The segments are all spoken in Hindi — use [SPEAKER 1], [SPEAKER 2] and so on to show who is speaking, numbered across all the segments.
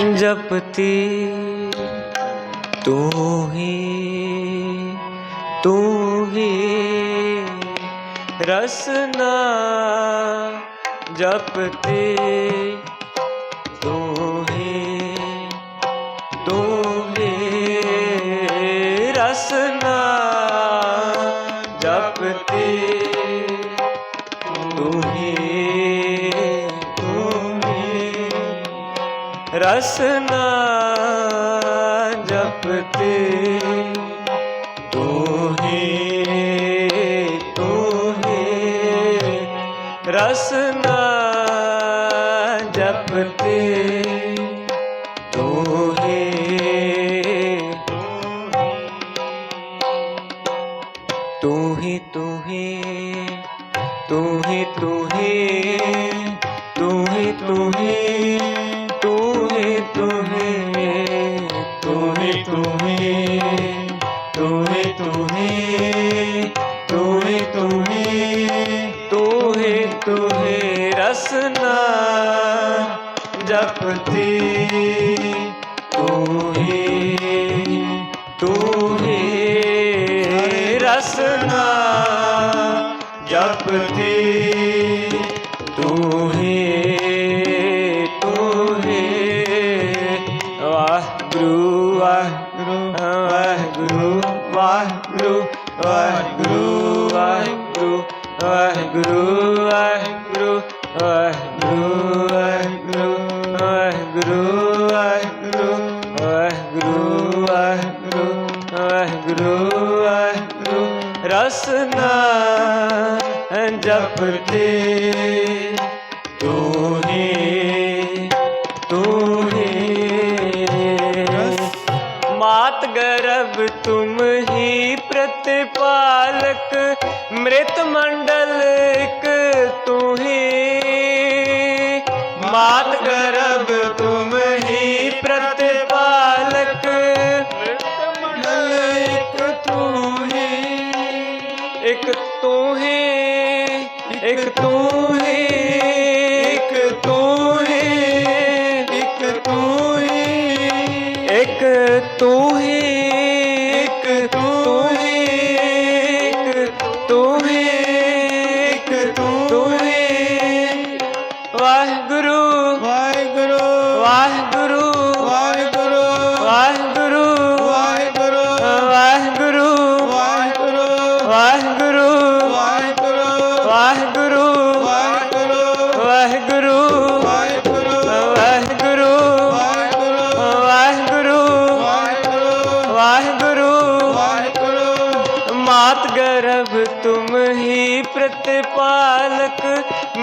[SPEAKER 1] जपती। तू ही तू ही रसना जपती। रसना जपते तू तू ही रसना जपते तू ही तू ही तू ही तू ही तू ही तू ही तू ही ਰਸਨਾ ਜਪਤੀ ਤੂੰ ਹੀ ਤੂੰ ਹੀ ਰਸਨਾ ਜਪਤੀ ਤੂੰ ਹੀ ਤੂੰ ਹੀ ਵਾਹਿਗੁਰੂ ਵਾਹਿਗੁਰੂ ਵਾਹਿਗੁਰੂ ਵਾਹਿਗੁਰੂ ਵਾਹਿਗੁਰੂ ਵਾਹਿਗੁਰੂ ਵਾਹਿਗੁਰੂ ਵਾਹਿਗੁਰੂ। जपते तू ही तू ही मात गर्भ तुम ही प्रतिपालक मृत मंडल एक तू ही ਇੱਕ ਤੂੰ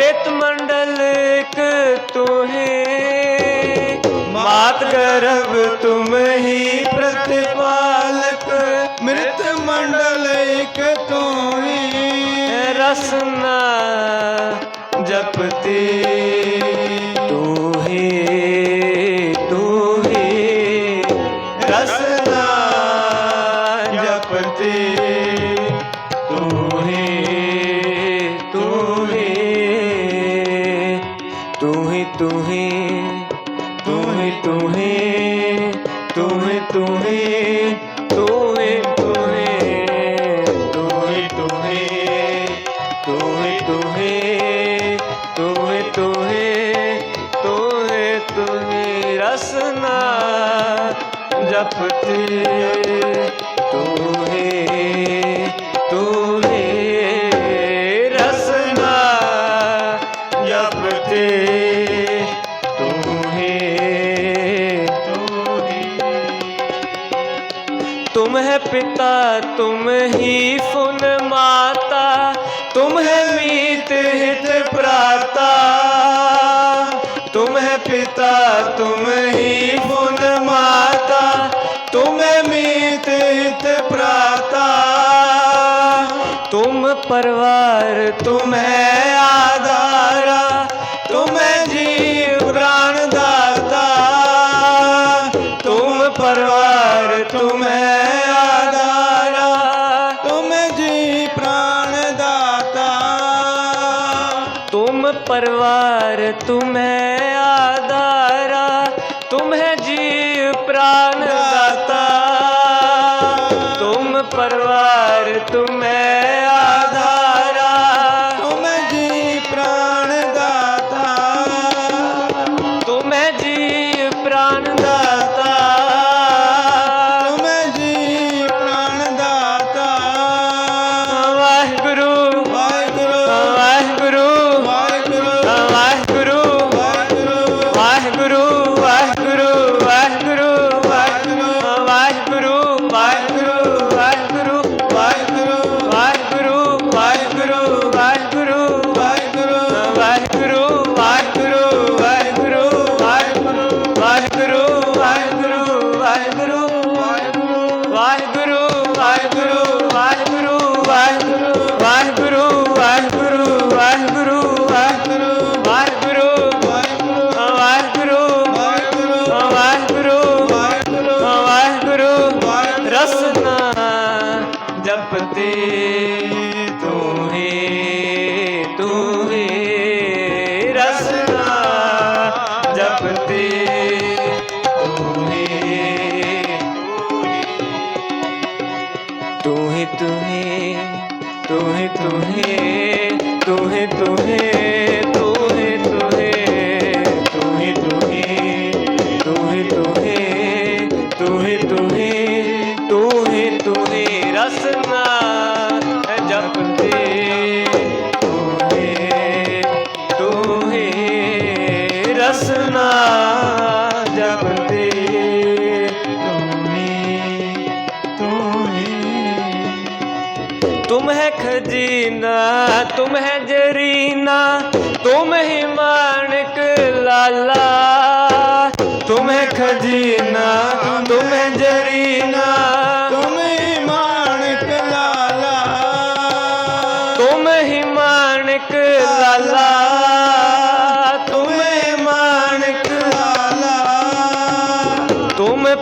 [SPEAKER 1] अमृत मंडल तू है मात गर्भ तुम ही प्रतिपालक। मृत मंडल एक तू ही रसना जपती। रसना जपते तू ही तू ही रसना जपते तू ही तू तुम है पिता, तुम ही फुन माता, तुम है मीत हित प्राता परवार, तुम्हें आधारा, तुम्हें जीव प्राण दाता। तुम परवार, तुम्हें आधारा, तुम्हें जी प्राण दाता। तुम परवार, तुम्हें आधारा, तुम्हें जीव प्राण दाता।
[SPEAKER 2] तुम
[SPEAKER 1] परवार तुम तुम्हें तुम्हें तुम्हें तुम्हें तुम है खजीना, तुम है जरीना, तुम ही माणिक लाला। तुम है खजीना, तुम है जरीना।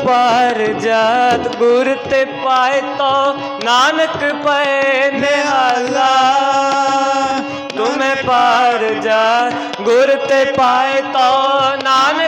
[SPEAKER 1] ਪਾਰ ਜਾਤ ਗੁਰ ਤੇ ਪਾਏ ਤੋ ਨਾਨਕ ਪਏ ਨਿਹਾਲਾ। ਤੁਮੇ ਪਾਰ ਜਾਤ ਗੁਰ ਤੇ ਪਾਏ ਤੋ ਨਾਨਕ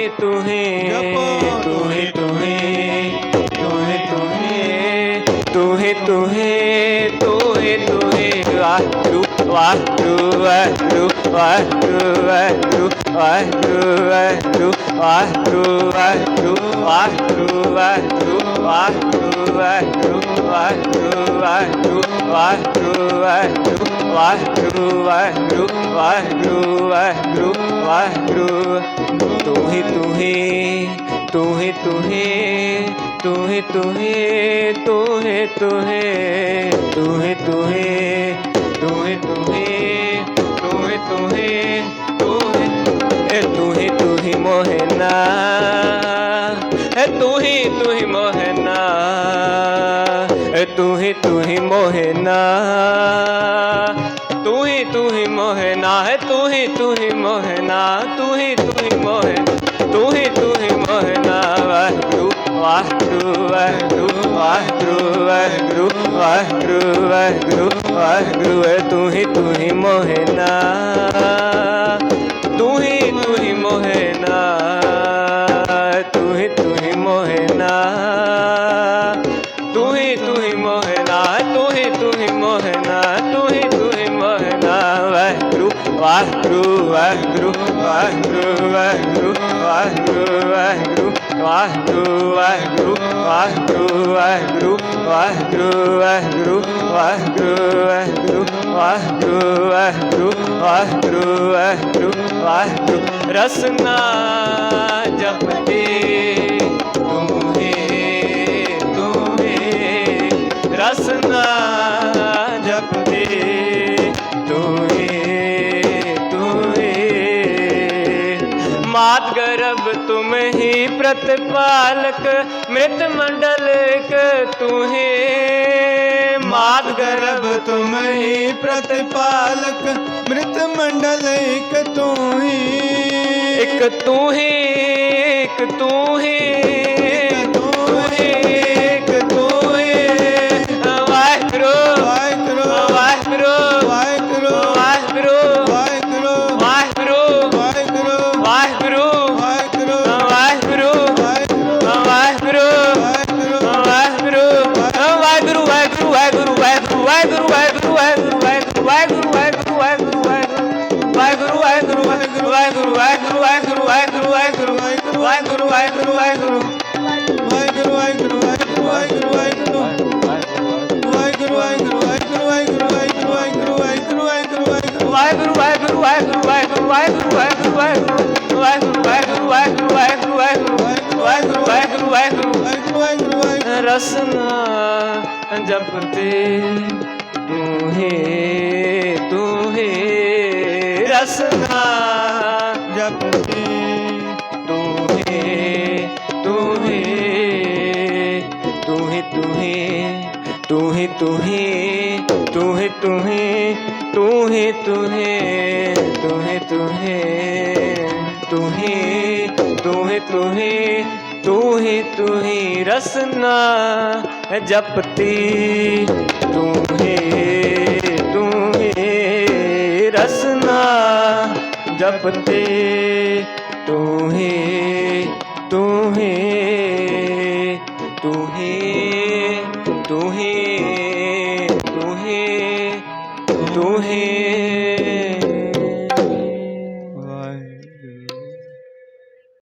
[SPEAKER 1] ਤੂੰ ਹੀ ਤੂੰ ਹੀ ਤੂੰ ਹੀ ਤੂੰ ਹੀ ਤੂੰ ਹੀ ਤੂੰ ਹੀ ਤੂੰ ਹੀ ਤੂੰ ਹੀ ਤੂੰ ਹੀ ਤੂੰ तू ही तू ही तू ही तू ही तू ही तू ही तू ही तू ही तू ही तू ही तू ही तू ही तू ही तू ही तू ही तू ही मोहना ਤੂੰ ਹੀ ਤੂੰ ਹੀ ਮੋਹਨਾ। ਤੂੰ ਹੀ ਤੂੰ ਹੀ ਮੋਹਨਾ। ਤੂੰ ਹੀ ਤੂੰ ਹੀ
[SPEAKER 2] ਮੋਹਨਾ ਹੈ ਤੂੰ ਹੀ ਤੂੰ ਹੀ
[SPEAKER 1] ਮੋਹਨਾ। ਤੂੰ ਹੀ ਤੂੰ ਹੀ ਮੋਹਨਾ
[SPEAKER 2] ਤੂੰ ਹੀ ਤੂੰ ਹੀ
[SPEAKER 1] ਮੋਹਨਾ।
[SPEAKER 2] ਵਾਹਿਗੁਰੂ
[SPEAKER 1] ਵਾਹਿਗੁਰੂ
[SPEAKER 2] ਵਾਹਿਗੁਰੂ
[SPEAKER 1] ਵਾਹਿਗੁਰੂ
[SPEAKER 2] ਵਾਹਿਗੁਰੂ
[SPEAKER 1] ਵਾਹਿਗੁਰੂ
[SPEAKER 2] ਵਾਹਿਗੁਰੂ
[SPEAKER 1] ਵਾਹਿਗੁਰੂ
[SPEAKER 2] ਤੂੰ
[SPEAKER 1] ਹੀ
[SPEAKER 2] ਤੂੰ
[SPEAKER 1] ਹੀ
[SPEAKER 2] ਮੋਹਨਾ।
[SPEAKER 1] ਵਾਹਿਗੁਰੂ ਵਾਹਿਗੁਰੂ ਵਾਹਿਗੁਰੂ ਵਾਹਿਗੁਰੂ ਵਾਹਿਗੁਰੂ ਵਾਹਿਗੁਰੂ ਵਾਹਿਗੁਰੂ ਵਾਹਿਗੁਰੂ ਵਾਹਿਗੁਰੂ ਵਾਹਿਗੁਰੂ ਵਾਹਿਗੁਰੂ ਵਾਹਿਗੁਰੂ ਵਾਹਿਗੁਰੂ ਰਸਨਾ ਜਪਦੇ ਤੂੰ ਹੈ ਤੂੰ ਹੈ ਰਸਨਾ तुम
[SPEAKER 2] ही प्रतिपालक मृत मंडल के तू मात गर्भ तुम ही प्रतिपालक मृत
[SPEAKER 1] मंडल एक तू ही एक तू ही एक तू ही ਵਾਹਿਗੁਰੂ ਵਾਹਿਗੁਰੂ ਵਾਹਿਗੁਰੂ ਵਾਹਿਗੁਰੂ ਵਾਹਿਗੁਰੂ ਵਾਹਿਗੁਰੂ ਵਾਹਿਗੁਰੂ ਵਾਹਿਗੁਰੂ ਵਾਹਿਗੁਰੂ
[SPEAKER 2] ਵਾਹਿਗੁਰੂ ਵਾਹਿਗੁਰੂ ਵਾਹਿਗੁਰੂ
[SPEAKER 1] ਰਸਨਾ ਜਪਤੇ ਤੂੰ ਹੈ ਤੂੰ ਹੈ। ਰਸਨਾ
[SPEAKER 2] ਜਪਤੀ
[SPEAKER 1] ਤੂੰ ਤੂੰ ਤੂੰ ਤੂੰ ਹੈ। ਤੂੰ ਹੈ ਤੂੰ ਹੈ ਤੂੰ ਹੈ ਤੂੰ ਹੈ। तुम्हें तुम्हें तुम्हें तुम्हें तुम्हें तुम्हें तुम्हें तू ही तू ही रसना जपती। तुम्हें तुम्हें रसना जपती।